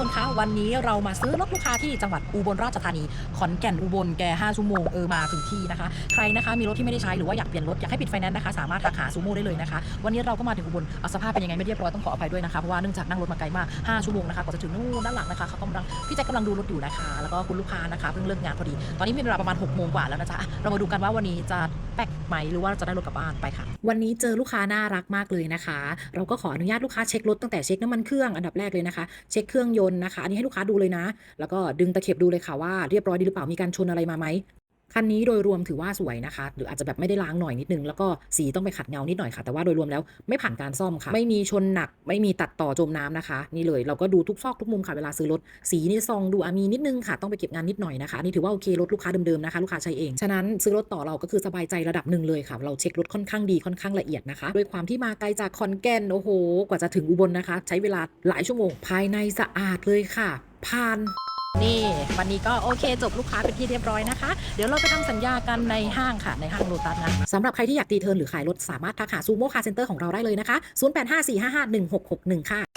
คนคะวันนี้เรามาซื้อรถลูกค้าที่จังหวัดอุบลราชธานีขอนแก่นอุบลแก5ชั่วโมงเออมาถึงที่นะคะ ใครนะคะมีรถที่ไม่ได้ใช้หรือว่าอยากเปลี่ยนรถอยากให้ปิดไฟแนนซ์นะคะสามารถทักหาซูโม่ได้เลยนะคะ วันนี้เราก็มาถึงอุบลเอาสภาพเป็นยังไงไม่เรียบร้อยต้องขออภัยด้วยนะคะเพราะว่าเนื่องจากนั่งรถมาไกลมาก5ชั่วโมงนะคะกว่าจะถึงนู่นด้านหลังนะคะเขากำลังพี่แจ็คกำลังดูรถอยู่นะคะ แล้วก็คุณลูกค้านะคะเพิ่งเลิกงานพอดี ตอนนี้มีเวลาประมาณ6โมงกว่าแล้วนะจ๊ะเรามาดูกันว่าวันนี้จะแป๊กไหมหรือว่าจะได้รถกลับบ้านไปค่ะ วันนี้เจอลูกค้าน่ารักมากเลยนะคะ เราก็ขออนุญาตลูกค้าเช็ครถตั้งแต่เช็คน้ำมันเครื่องอันดับแรกเลยนะคะ เช็คเครื่องยนนะคะ อันนี้ให้ลูกค้าดูเลยนะ แล้วก็ดึงตะเข็บดูเลยค่ะว่าเรียบร้อยดีหรือเปล่ามีการชนอะไรมาไหม คันนี้โดยรวมถือว่าสวยนะคะ หรืออาจจะแบบไม่ได้ล้างหน่อยนิดนึง แล้วก็สีต้องไปขัดเงานิดหน่อยค่ะ แต่ว่าโดยรวมแล้วไม่ผ่านการซ่อมค่ะ ไม่มีชนหนัก ไม่มีตัดต่อจมน้ำนะคะ นี่เลยเราก็ดูทุกซอกทุกมุมค่ะ เวลาซื้อรถ สีนี่ซองดูอมีนิดนึงค่ะ ต้องไปเก็บงานนิดหน่อยนะคะ นี่ถือว่าโอเครถลูกค้าเดิมๆนะคะ ลูกค้าใช้เอง ฉะนั้นซื้อรถต่อเราก็คือสบายใจระดับหนึ่งเลยค่ะ เราเช็ครถค่อนข้างดี ค่อนข้างละเอียดนะคะ ด้วยความที่มาไกลจากขอนแกน โอ้โห กว่าจะถึงอุบลนะคะ ใช้เวลาหลายชั่วโมง ภายในสะอาดเลยค่ะผ่าน นี่วันนี้ก็โอเคจบลูกค้าเป็นที่เรียบร้อยนะคะ เดี๋ยวเราไปทำสัญญากันในห้างค่ะในห้างโลตัสนะสำหรับใครที่อยากตีเทิร์นหรือขายรถสามารถทักหาซูโม่คาร์เซ็นเตอร์ของเราได้เลยนะคะ 0854551661 ค่ะ